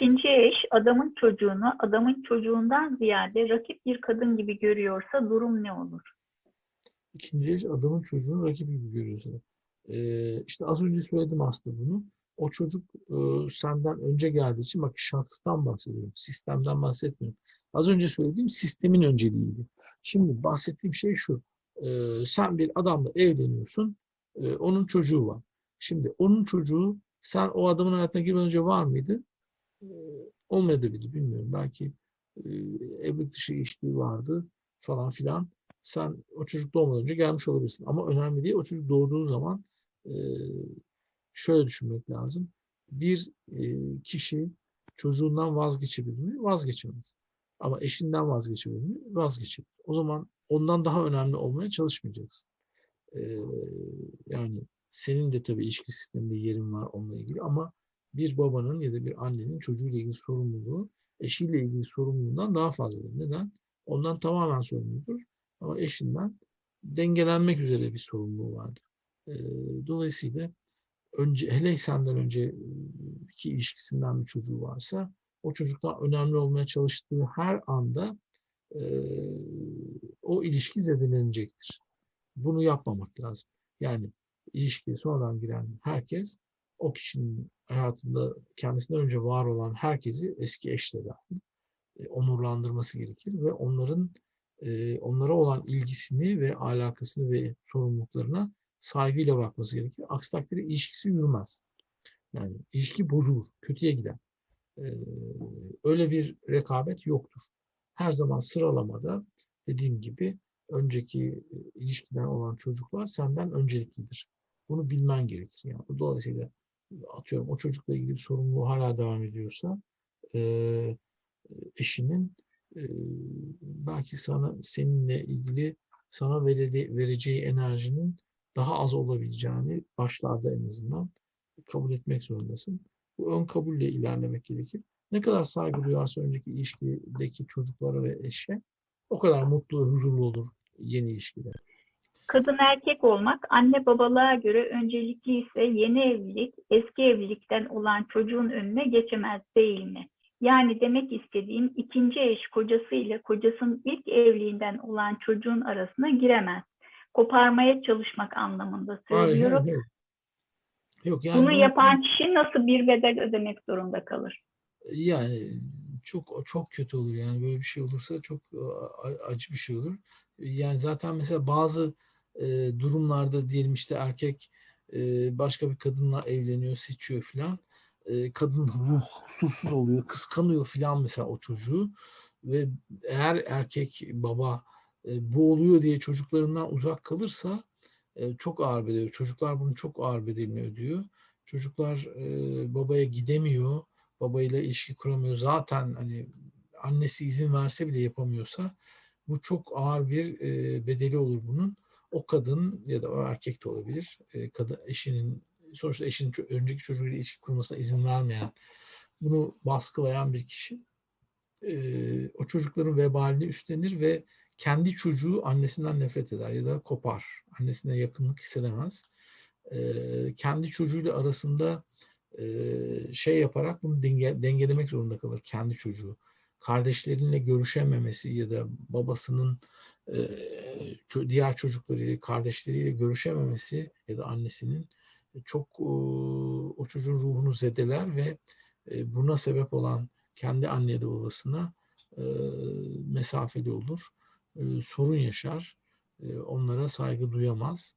İkinci eş adamın çocuğunu adamın çocuğundan ziyade rakip bir kadın gibi görüyorsa durum ne olur? İkinci eş adamın çocuğunu rakip gibi görüyorsun. Ee, işte az önce söyledim aslında bunu. O çocuk e, senden önce geldiği için bak şahstan bahsediyorum. Sistemden bahsetmiyorum. Az önce söylediğim sistemin önceliğiydi. Şimdi bahsettiğim şey şu. Ee, sen bir adamla evleniyorsun. Ee, onun çocuğu var. Şimdi onun çocuğu sen o adamın hayatına girmeden önce var mıydı? Ee, olmayabilir bilmiyorum. Belki e, evlilik dışı ilişki vardı falan filan. Sen o çocuk doğmadan önce gelmiş olabilirsin. Ama önemli değil. O çocuk doğduğu zaman e, şöyle düşünmek lazım. Bir e, kişi çocuğundan vazgeçebilir mi? Vazgeçemez. Ama eşinden vazgeçebilir mi? Vazgeçebilir. O zaman ondan daha önemli olmaya çalışmayacaksın. Yani senin de tabii ilişki sisteminde yerin var onunla ilgili ama bir babanın ya da bir annenin çocuğuyla ilgili sorumluluğu eşiyle ilgili sorumluluğundan daha fazladır. Neden? Ondan tamamen sorumludur. Ama eşinden dengelenmek üzere bir sorumluluğu vardır. E, dolayısıyla önce hele senden önce iki ilişkisinden bir çocuğu varsa o çocuktan önemli olmaya çalıştığı her anda e, o ilişki zedelenecektir. Bunu yapmamak lazım. Yani ilişkiye sonradan giren herkes o kişinin hayatında kendisinden önce var olan herkesi eski eşle dahil e, onurlandırması gerekir ve onların e, onlara olan ilgisini ve alakasını ve sorumluluklarına saygıyla bakması gerekir. Aksi takdirde ilişkisi yürümez. Yani ilişki bozulur, kötüye gider. Ee, öyle bir rekabet yoktur. Her zaman sıralamada dediğim gibi önceki ilişkiden olan çocuklar senden önceliklidir. Bunu bilmen gerekir. Yani dolayısıyla atıyorum o çocukla ilgili sorumluluğu hala devam ediyorsa e, eşinin e, belki sana seninle ilgili sana vereceği enerjinin daha az olabileceğini başlarda en azından kabul etmek zorundasın. Bu ön kabulle ilerlemek gerekir. Ne kadar saygı duyarsa önceki ilişkideki çocuklara ve eşe o kadar mutlu ve huzurlu olur yeni ilişkide. Kadın erkek olmak anne babalığa göre öncelikli ise yeni evlilik eski evlilikten olan çocuğun önüne geçemez değil mi? Yani demek istediğim ikinci eş kocası ile kocasının ilk evliliğinden olan çocuğun arasına giremez koparmaya çalışmak anlamında söylüyorum. Hayır, hayır, Yok, yani Bunu yapan kişi nasıl bir bedel ödemek zorunda kalır? Yani çok çok kötü olur yani böyle bir şey olursa çok acı bir şey olur. Yani zaten mesela bazı e, durumlarda diyelim işte erkek e, başka bir kadınla evleniyor, seçiyor filan. E, kadın ruh huzursuz oluyor, kıskanıyor filan mesela o çocuğu ve eğer erkek baba e, bu oluyor diye çocuklarından uzak kalırsa e, çok ağır bedel. Çocuklar bunu çok ağır bedelini ödüyor. Çocuklar e, babaya gidemiyor, babayla ilişki kuramıyor. Zaten hani annesi izin verse bile yapamıyorsa bu çok ağır bir bedeli olur bunun. O kadın ya da o erkek de olabilir. Kadın eşinin sonuçta eşinin önceki çocuğuyla ilişki kurmasına izin vermeyen, bunu baskılayan bir kişi o çocukların vebalini üstlenir ve kendi çocuğu annesinden nefret eder ya da kopar. Annesine yakınlık hissedemez. E, kendi çocuğuyla arasında e, şey yaparak bunu denge, dengelemek zorunda kalır kendi çocuğu. Kardeşlerinle görüşememesi ya da babasının e, diğer çocuklarıyla, kardeşleriyle görüşememesi ya da annesinin çok o çocuğun ruhunu zedeler ve buna sebep olan kendi anne ya da babasına mesafeli olur sorun yaşar. Onlara saygı duyamaz.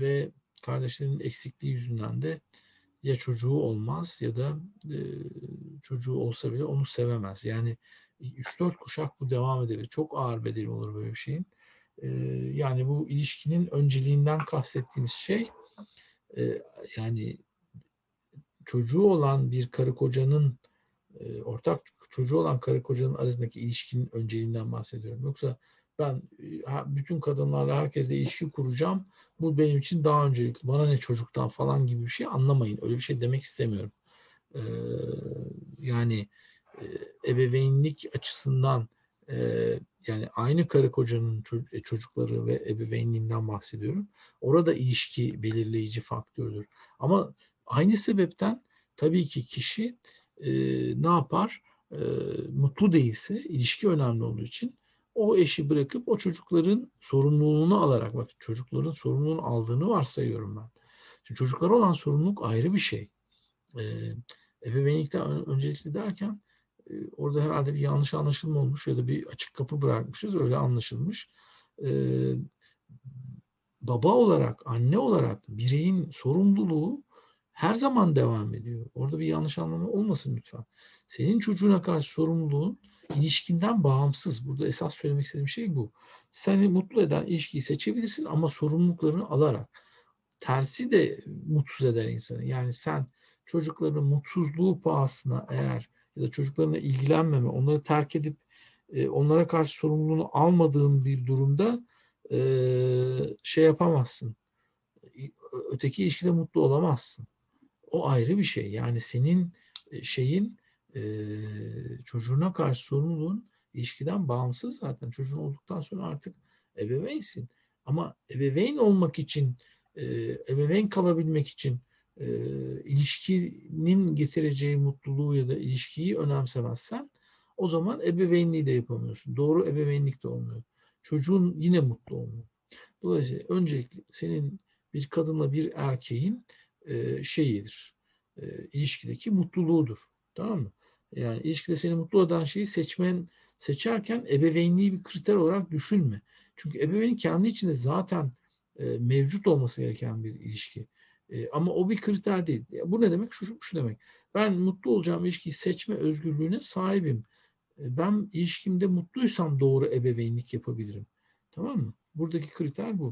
Ve kardeşlerinin eksikliği yüzünden de ya çocuğu olmaz ya da e, çocuğu olsa bile onu sevemez. Yani 3-4 kuşak bu devam edebilir. Çok ağır bedeli olur böyle bir şeyin. E, yani bu ilişkinin önceliğinden kastettiğimiz şey e, yani çocuğu olan bir karı kocanın e, ortak çocuğu olan karı kocanın arasındaki ilişkinin önceliğinden bahsediyorum. Yoksa ben e, bütün kadınlarla herkesle ilişki kuracağım. Bu benim için daha öncelikli. Bana ne çocuktan falan gibi bir şey anlamayın. Öyle bir şey demek istemiyorum. Ee, yani e, ebeveynlik açısından e, yani aynı karı kocanın e, çocukları ve ebeveynliğinden bahsediyorum. Orada ilişki belirleyici faktördür. Ama aynı sebepten tabii ki kişi e, ne yapar? E, mutlu değilse, ilişki önemli olduğu için o eşi bırakıp o çocukların sorumluluğunu alarak, bak çocukların sorumluluğunu aldığını varsayıyorum ben. Şimdi çocuklara olan sorumluluk ayrı bir şey. E, ebeveynlikten ön- öncelikli derken e, orada herhalde bir yanlış anlaşılma olmuş ya da bir açık kapı bırakmışız, öyle anlaşılmış. E, baba olarak, anne olarak bireyin sorumluluğu her zaman devam ediyor. Orada bir yanlış anlama olmasın lütfen. Senin çocuğuna karşı sorumluluğun ilişkinden bağımsız. Burada esas söylemek istediğim şey bu. Seni mutlu eden ilişkiyi seçebilirsin ama sorumluluklarını alarak. Tersi de mutsuz eder insanı. Yani sen çocukların mutsuzluğu pahasına eğer ya da çocuklarına ilgilenmeme, onları terk edip e, onlara karşı sorumluluğunu almadığın bir durumda e, şey yapamazsın. Öteki ilişkide mutlu olamazsın. O ayrı bir şey. Yani senin e, şeyin e, çocuğuna karşı sorumluluğun ilişkiden bağımsız zaten. Çocuğun olduktan sonra artık ebeveynsin. Ama ebeveyn olmak için, e, ebeveyn kalabilmek için e, ilişkinin getireceği mutluluğu ya da ilişkiyi önemsemezsen o zaman ebeveynliği de yapamıyorsun. Doğru ebeveynlik de olmuyor. Çocuğun yine mutlu olmuyor. Dolayısıyla öncelikle senin bir kadınla bir erkeğin e, şeyidir. E, ilişkideki mutluluğudur. Tamam mı? Yani ilişkide seni mutlu eden şeyi seçmen seçerken ebeveynliği bir kriter olarak düşünme. Çünkü ebeveyn kendi içinde zaten e, mevcut olması gereken bir ilişki. E, ama o bir kriter değil. Ya bu ne demek? Şu, şu demek. Ben mutlu olacağım ilişkiyi seçme özgürlüğüne sahibim. E, Ben ilişkimde mutluysam doğru ebeveynlik yapabilirim. Tamam mı? Buradaki kriter bu.